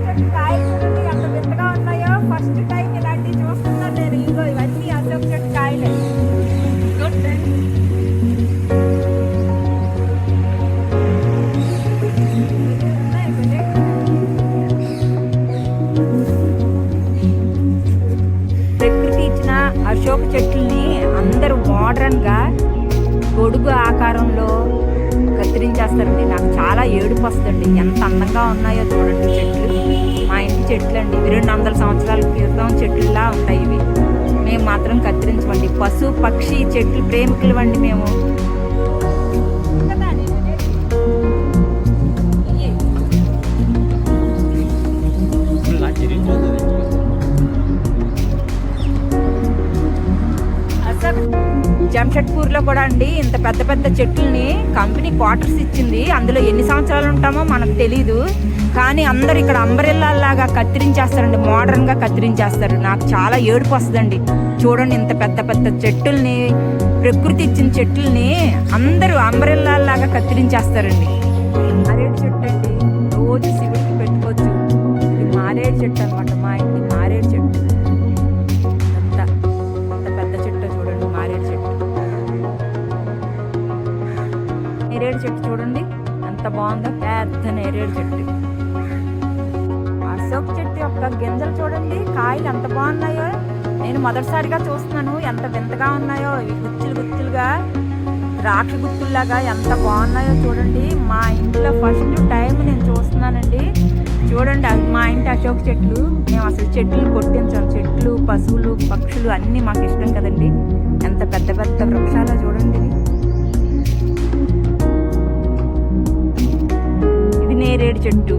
అశోక్ చెట్టు చూడండి ఎంత వింతగా ఉన్నాయో. ఫస్ట్ టైం ఇలాంటివి చూస్తున్నాను నేను. ఇదిగో ఇవన్నీ అశోక్ చెట్టు కాయలే ప్రకృతి ఇచ్చిన అశోక చెట్లని అందరూ మోడర్న్గా గొడుగు ఆకారంలో కత్తిరించేస్తారండి. నాకు చాలా ఏడుపు వస్తుంది ఎంత అందంగా ఉన్నాయో చూడండి చెట్లు. మా ఇంటి చెట్లు అండి ఇవి రెండు వందల సంవత్సరాల క్రితం చెట్లులా ఉంటాయి ఇవి. మేము మాత్రం కత్తిరించమండి. పశు పక్షి చెట్లు ప్రేమికులు అండి మేము అసలు జంషెడ్పూర్లో కూడా అండి ఇంత పెద్ద పెద్ద చెట్లని కంపెనీ క్వార్టర్స్ ఇచ్చింది. అందులో ఎన్ని సంవత్సరాలు ఉంటామో మనకు తెలీదు. కానీ అందరు ఇక్కడ అంబరెల్లా లాగా కత్తిరించేస్తారండి. మోడర్న్గా కత్తిరించేస్తారు. నాకు చాలా ఏడుపు వస్తుందండి. చూడండి ఇంత పెద్ద పెద్ద చెట్టుల్ని ప్రకృతి ఇచ్చిన చెట్లని అందరూ అంబరెల్లా లాగా కత్తిరించేస్తారండి. మారేడు చెట్టు అండి. రోజు శివుడికి పెట్టుకోవచ్చు. ఇది మారేడు చెట్టు అనమాట నేరేడు చెట్టు చూడండి. ఎంత బాగుందో పెద్ద నేరేడు చెట్టు. అశోక్ చెట్టు యొక్క గింజలు చూడండి. కాయలు ఎంత బాగున్నాయో. నేను మొదటిసారిగా చూస్తున్నాను ఎంత వింతగా ఉన్నాయో. ఇవి గుచ్చులుగా గుత్తులుగా ద్రాక్ష గుత్తుల్లాగా ఎంత బాగున్నాయో చూడండి. మా ఇంట్లో ఫస్ట్ టైం నేను చూస్తున్నానండి. చూడండి అది మా ఇంటి అశోక్ చెట్లు. మేము అసలు చెట్లు కొట్టించాం. చెట్లు పశువులు పక్షులు అన్నీ మాకు ఇష్టం కదండి. ఎంత పెద్ద పెద్ద చెట్టు